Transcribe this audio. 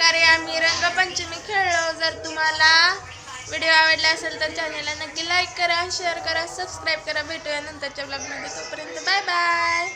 प्रकारे आम्ही रंगपंचमी खेळलो. जर तुम्हाला व्हिडिओ आवडला असेल तर चॅनलला नक्की लाईक करा शेअर करा सबस्क्राईब करा. भेटूया नंतरच्या ब्लॉगमध्ये तोपर्यंत बाय बाय